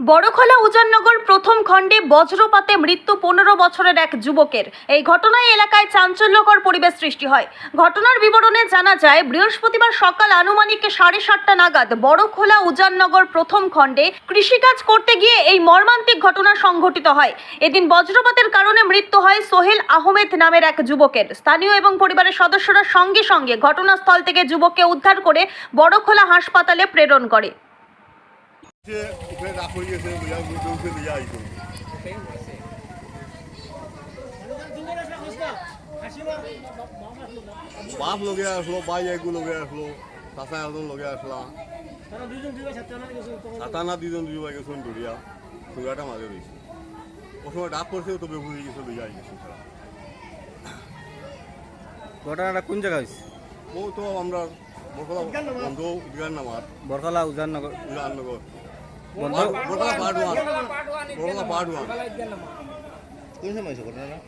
বড়খলা উজাননগর প্রথম খণ্ডে বজ্রপাতে মৃত্যু পনেরো বছরের এক যুবকের। এই ঘটনায় এলাকায় চাঞ্চল্যকর পরিবেশ সৃষ্টি হয়। ঘটনার বিবরণে জানা যায়, বৃহস্পতিবার সকাল আনুমানিক সাড়ে সাতটা নাগাদ বড়খোলা উজাননগর প্রথম খণ্ডে কৃষিকাজ করতে গিয়ে এই মর্মান্তিক ঘটনা সংঘটিত হয়। এদিন বজ্রপাতের কারণে মৃত্যু হয় সোহেল আহমেদ নামের এক যুবকের। স্থানীয় এবং পরিবারের সদস্যরা সঙ্গে সঙ্গে ঘটনাস্থল থেকে যুবককে উদ্ধার করে বড়খোলা হাসপাতালে প্রেরণ করে। উপরে রাখ হয়ে গেছে দৌড়ে লইয়া আইতো। বাপ লগে আসলো ভাই একু লগে আসলো চাচা একজন লগে আসলা। সাতানা দুজন দুজন ভাই গেছেন দৌড়িয়া সুগাটা মাঝে রয়েছে ও সময় ডাক করছে তো হয়ে গেছে লইয়া আইছে ঘটনাটা কোন জায়গা হয়েছে ও তো আমরা বরকলা বন্ধ উদ্গান নামার বরকলা উজাননগর উদাননগর বন্ধ part one. Barkala part one. কোন সময় হয়েছে ঘটনাটা?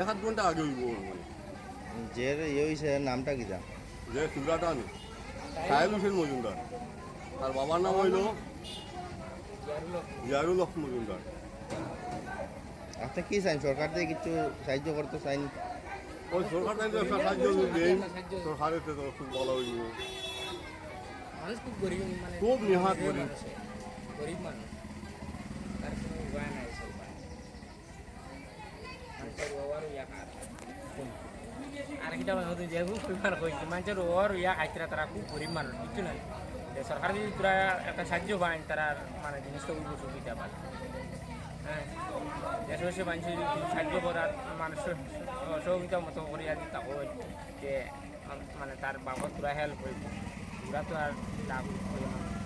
এক আধ ঘণ্টা আগে হইব যে ইয়ে হয়েছে নামটা কি যা যে সুগাটা আমি সাহেব হোসেন মজুমদার। তার বাবার নাম হইল জিয়ারুল হক মজুমদার। আপনি কি চাইন সরকার থেকে কিছু সাহায্য করতে চাইন? ওই সরকার থেকে সাহায্য দেই। সরকারের তো খুব ভালো হইব। মানুষ খুব গরিব মানে খুব নিহাত গরিব গরিব। মানুষ তার কোনো উপায় নাই সব মানুষের ইয়া আর কিটা হতে যে খুব পরিমাণ কইছে মানুষের ওর ইয়া খাইছে তারা খুব গরিব মানুষ কিছু নাই। সরকার যদি তোরা একটা সাহায্য পায় তারা মানে জিনিসটা খুব সুবিধা পায়। হ্যাঁ? দেশে দেশে মানুষের যদি সাহায্য করার মানুষের সহযোগিতা মতো করিয়া দিতে হয় যে মানে তার বাবা তোরা হেল্প করবে। তোরা তো আর লাভ করবে না